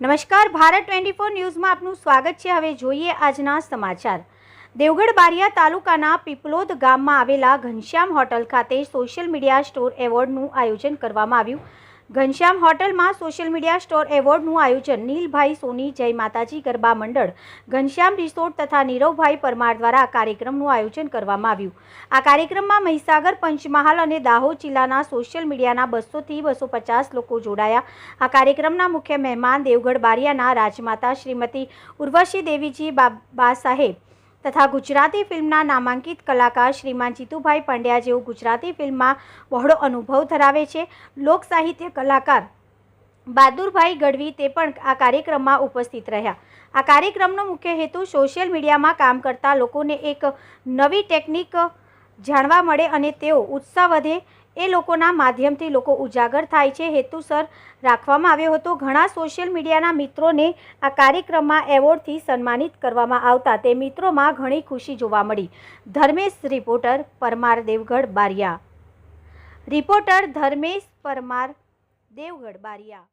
નમસ્કાર, Bharat twenty four ન્યૂઝમાં આપનું સ્વાગત છે. હવે જોઈએ આજના સમાચાર. દેવગઢ બારિયા તાલુકાના પીપલોદ ગામમાં આવેલા ઘનશ્યામ હોટલ ખાતે સોશિયલ મીડિયા સ્ટોર એવોર્ડનું આયોજન કરવામાં આવ્યું. ઘનશ્યામ હોટલમાં સોશિયલ મીડિયા સ્ટોર એવોર્ડનું આયોજન. નીલભાઈ સોની, જય માતાજી, ગરબા મંડળ. ઘનશ્યામ રિસોર્ટ તથા નીરવભાઈ પરમાર દ્વારા આ કાર્યક્રમનું આયોજન કરવામાં આવ્યું. આ કાર્યક્રમમાં મહીસાગર, પંચમહાલ અને દાહોદ જિલ્લાના સોશિયલ મીડિયાના બસોથી બસો પચાસ લોકો જોડાયા. આ કાર્યક્રમના મુખ્ય મહેમાન દેવગઢ બારિયાના રાજમાતા શ્રીમતી ઉર્વશી દેવીજી બાબા સાહેબ તથા ગુજરાતી ફિલ્મના નામાંકિત કલાકાર શ્રીમાન જીતુભાઈ પંડ્યા જેઓ ગુજરાતી ફિલ્મમાં બહોળો અનુભવ ધરાવે છે. લોક સાહિત્ય કલાકાર બહાદુરભાઈ ગઢવી તે પણ આ કાર્યક્રમમાં ઉપસ્થિત રહ્યા. આ કાર્યક્રમનો મુખ્ય હેતુ સોશિયલ મીડિયામાં કામ કરતા લોકોને એક નવી ટેકનિક જાણવા મળે અને તેઓ ઉત્સાહ વધે એ લોકોના માધ્યમથી લોકો ઉજાગર થાય છે. હેતુસર રાખવામાં આવ્યો હતો. ઘણા સોશિયલ મીડિયાના મિત્રોને આ કાર્યક્રમમાં એવોર્ડથી સન્માનિત કરવામાં આવતા તે મિત્રોમાં ઘણી ખુશી જોવા મળી. ધર્મેશ રિપોર્ટર પરમાર દેવગઢ બારિયા. રિપોર્ટર ધર્મેશ પરમાર દેવગઢ બારિયા.